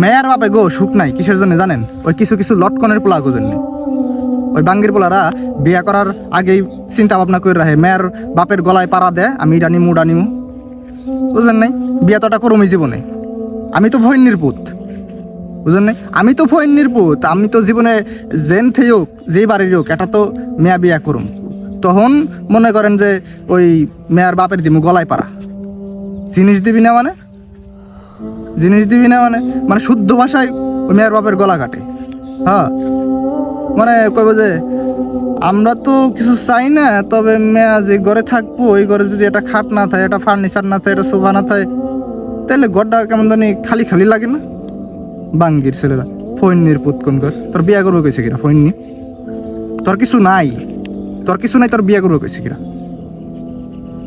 মেয়ার বাপে গো সুখ নাই, কিসের জন্য জানেন? ওই কিছু কিছু লটকনের পোলা জন্য। ওই বাঙ্গির পোলারা বিয়া করার আগেই চিন্তা ভাবনা করে রাখে, মেয়ের বাপের গলায় পাড়া দেয় আমি এটা নিমু ওটা নিমু। বুঝলেন নাই? বিয়া তো একটা করমি জীবনে। আমি তো ভৈন্যির পুত বুঝলেন নাই? আমি তো ভৈন্যির পুত আমি তো জীবনে জেন থেকে হোক, যেই বাড়ির হোক, এটা তো মেয়া বিয়া করুম। তখন মনে করেন যে ওই মেয়ার বাপের দিমু গলায় পাড়া। জিনিস দিবি না মানে? জিনিস দিবি না মানে? মানে শুদ্ধ ভাষায় ওই মেয়ের বাপের গলা কাটে। হ্যাঁ? মানে কইব যে, আমরা তো কিছু চাই না, তবে মেয়া যে ঘরে থাকব, ওই ঘরে যদি একটা খাট না থাকে একটা ফার্নিচার না থাকে একটা সোফা না থাকে তাহলে ঘরটা কেমন জানি খালি খালি লাগে না? বাঙ্গির ছেলেরা ফৈন্নির পুত কোন ঘর। তোর বিয়া করব কইছে কিরা ফৈন্নি তোর কিছু নাই। তোর কিছু নাই, তোর বিয়া করব কইছে কিরা?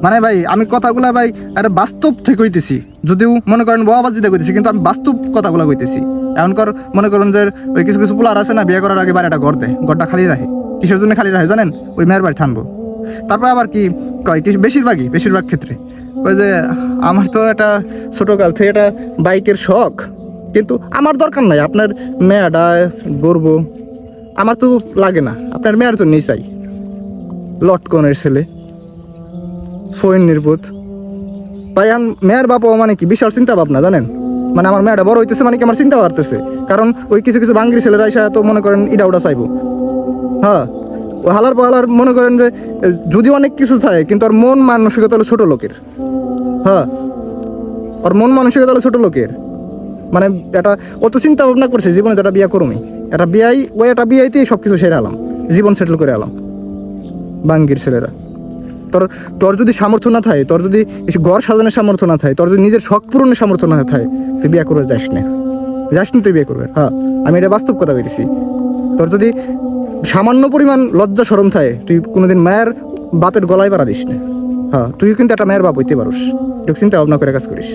মানে ভাই, আমি কথাগুলা ভাই, আরে বাস্তব থেকে কইতেছি। যদিও মনে করেন বাবাজিতে কইতেছি, কিন্তু আমি বাস্তব কথাগুলো কইতেছি। এমনকার মনে করেন যে ওই কিছু কিছু পোলার আছে না, বিয়ে করার আগে বাড়ি একটা ঘর দেয়, ঘরটা খালি রাখে। কিসের জন্য খালি রাখে জানেন? ওই মেয়ের বাড়ি থানবো তারপর আবার কি কয়, কিছু বেশিরভাগই, বেশিরভাগ ক্ষেত্রে। ওই যে, আমার তো একটা ছোটোকাল থেকে একটা বাইকের শখ, কিন্তু আমার দরকার নাই, আপনার মেয়েটা গর্ব আমার তো লাগে না, আপনার মেয়ের জন্যই চাই। লটকনের ছেলে ফোন নির্বোধ। ভাই মেয়ের বাবা মানে কি বিশাল চিন্তা ভাবনা জানেন? মানে আমার মেয়েটা বড় হইতেছে মানে কি আমার চিন্তা বাড়তেছে। কারণ ওই কিছু কিছু বাঙ্গির ছেলেরা এসে তো মনে করেন ইডা ওটা চাইব। হ্যাঁ ও হালার পাহালার মনে করেন যে যদি অনেক কিছু থাকে কিন্তু ওর মন মানসিকতা হলো ছোট লোকের। হ্যাঁ ওর মন মানসিকতা হলো ছোট লোকের। মানে এটা, ও তো চিন্তা ভাবনা করছে, জীবনে তো একটা বিয়া করুমি একটা বিয়াই ওই একটা বিয়াইতেই সব কিছু সেরে আলাম। জীবন সেটেল করে আলাম। বাঙ্গির ছেলেরা। তোর তোর যদি সামর্থ্য না থাকে, তোর যদি ঘর সাজানোর সামর্থ্য না থাকে, তোর যদি নিজের শখ পূরণের সামর্থ্য না থাকে, তুই বিয়ে করবে যাস না। যাস না, তুই বিয়ে করবে হ্যাঁ আমি এটা বাস্তব কথা বলেছি তোর যদি সামান্য পরিমাণ লজ্জা সরম থাকে, তুই কোনোদিন মায়ের বাপের গলায় বাড়া দিস না। হ্যাঁ তুই কিন্তু একটা মায়ের বাপ হইতে পারস। একটু চিন্তা ভাবনা করে কাজ করিস।